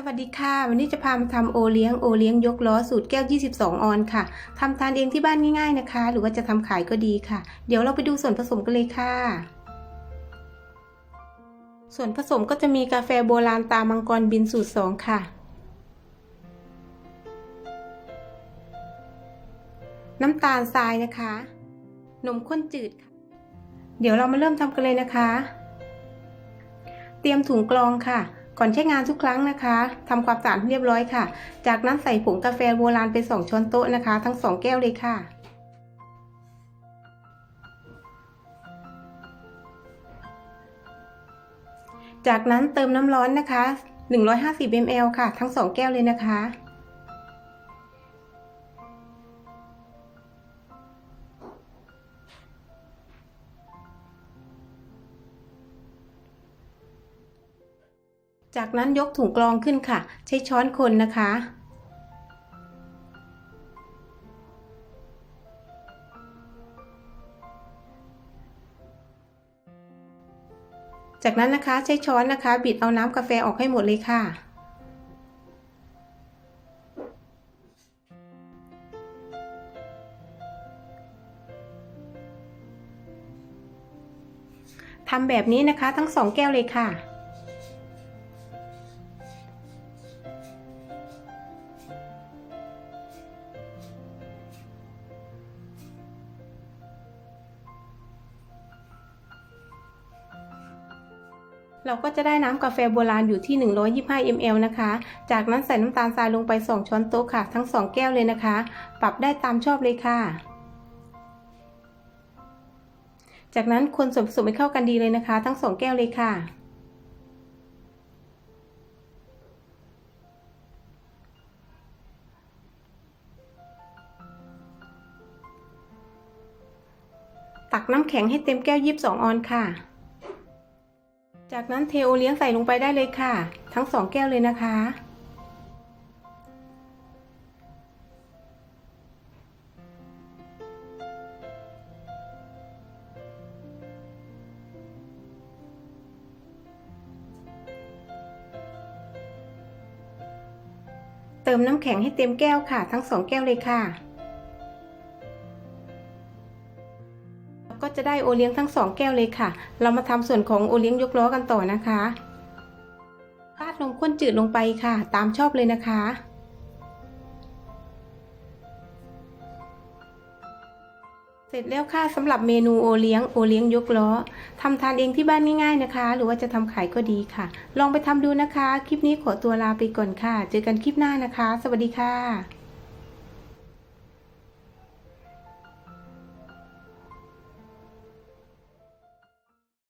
สวัสดีค่ะ วันนี้จะพามาทำโอเลี้ยงโอเลี้ยงยกล้อสูตรแก้ว 22 ออนค่ะทำทานเองที่บ้านง่าย ๆนะคะ หรือว่าจะทำขายก็ดีค่ะ เดี๋ยวเราไปดูส่วนผสมกันเลยค่ะ ส่วนผสมก็จะมีกาแฟโบราณตามังกรบินสูตร 2 ค่ะ น้ำตาลทรายนะคะ นมข้นจืดค่ะ เดี๋ยวเรามาเริ่มทำกันเลยนะคะ เตรียมถุงกรองค่ะ ก่อนใช้งานทุกครั้งนะคะทำความสะอาดเรียบร้อยค่ะ จากนั้นใส่ผงกาแฟโบราณไป2ช้อนโต๊ะนะคะ ทั้ง2แก้วเลยค่ะ จากนั้นเติมน้ำร้อนนะคะ 150 ml ค่ะ ทั้ง2แก้วเลยนะคะ จากนั้นยกถุงกรองขึ้นค่ะ ใช้ช้อนคนนะคะ จากนั้นนะคะใช้ช้อนนะคะ บิดเอาน้ำกาแฟออกให้หมดเลยค่ะทำแบบนี้นะคะทั้งสองแก้วเลยค่ะ เราก็จะได้น้ำกาแฟโบราณอยู่ที่ 125 ml นะคะ จากนั้นใส่น้ำตาลทรายลงไป 2 ช้อนโต๊ะค่ะ ทั้ง 2 แก้วเลยนะคะ ปรับได้ตามชอบเลยค่ะ จากนั้นคนส่วนผสมให้เข้ากันดีเลยนะคะ ทั้ง 2 แก้วเลยค่ะตักน้ำแข็งให้เต็มแก้ว22ออนค่ะ จากนั้นเทโอเลี้ยงใส่ลงไปได้เลยค่ะ ทั้งสองแก้วเลยนะคะ เติมน้ำแข็งให้เต็มแก้วค่ะ ทั้งสองแก้วเลยค่ะ ก็จะได้โอเลี้ยงทั้งสองแก้วเลยค่ะ เรามาทำส่วนของโอเลี้ยงยกล้อกันต่อนะคะราดนมข้นจืดลงไปค่ะ ตามชอบเลยนะคะ เสร็จแล้วค่ะสำหรับเมนูโอเลี้ยงโอเลี้ยงยกล้อทำทานเองที่บ้านง่ายๆนะคะ หรือว่าจะทำขายก็ดีค่ะ ลองไปทำดูนะคะ คลิปนี้ขอตัวลาไปก่อนค่ะ เจอกันคลิปหน้านะคะ สวัสดีค่ะ